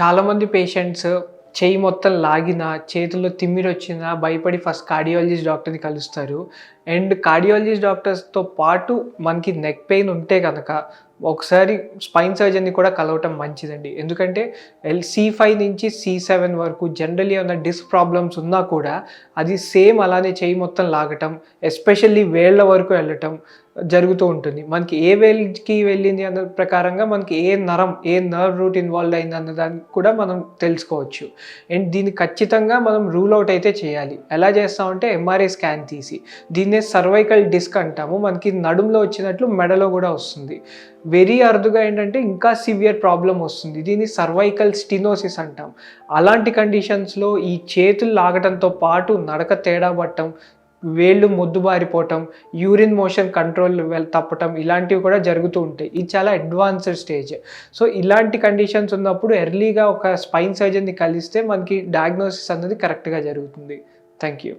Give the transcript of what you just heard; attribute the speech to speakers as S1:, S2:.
S1: చాలామంది పేషెంట్స్ చేయి మొత్తం లాగిన చేతుల్లో తిమ్మిరి వచ్చినా భయపడి ఫస్ట్ కార్డియాలజిస్ట్ డాక్టర్ని కలుస్తారు. అండ్ కార్డియాలజిస్ట్ డాక్టర్స్తో పాటు మనకి నెక్ పెయిన్ ఉంటే కనుక ఒకసారి స్పైన్ సర్జన్ని కూడా కలవటం మంచిదండి. ఎందుకంటే ఎల్ సి ఫైవ్ నుంచి సి సెవెన్ వరకు జనరలీ ఉన్న డిస్క్ ప్రాబ్లమ్స్ ఉన్నా కూడా అది సేమ్ అలానే చేయి మొత్తం లాగటం ఎస్పెషల్లీ వేళ్ళ వరకు వెళ్ళటం జరుగుతూ ఉంటుంది. మనకి ఏ వేల్కి వెళ్ళింది అన్న ప్రకారంగా మనకి ఏ నరం ఏ నర్వ్ రూట్ ఇన్వాల్వ్ అయింది అన్న దాన్ని కూడా మనం తెలుసుకోవచ్చు. అండ్ దీన్ని ఖచ్చితంగా మనం రూల్ అవుట్ అయితే చేయాలి. ఎలా చేస్తామంటే ఎంఆర్ఐ స్కాన్ తీసి. దీన్నే సర్వైకల్ డిస్క్ అంటాము. మనకి నడుములో వచ్చినట్లు మెడలో కూడా వస్తుంది. వెరీ అరుదుగా ఏంటంటే ఇంకా సివియర్ ప్రాబ్లం వస్తుంది. దీన్ని సర్వైకల్ స్టినోసిస్ అంటాం. అలాంటి కండిషన్స్లో ఈ చేతులు లాగటంతో పాటు నడక తేడా పట్టడం వేళ్ళు మొద్దుబారిపోవటం యూరిన్ మోషన్ కంట్రోల్ తప్పటం ఇలాంటివి కూడా జరుగుతూ ఉంటాయి. ఇది చాలా అడ్వాన్స్డ్ స్టేజ్ సో ఇలాంటి కండిషన్స్ ఉన్నప్పుడు ఎర్లీగా ఒక స్పైన్ సర్జన్ని కలిస్తే మనకి డయాగ్నోసిస్ అన్నది కరెక్ట్గా జరుగుతుంది. Thank you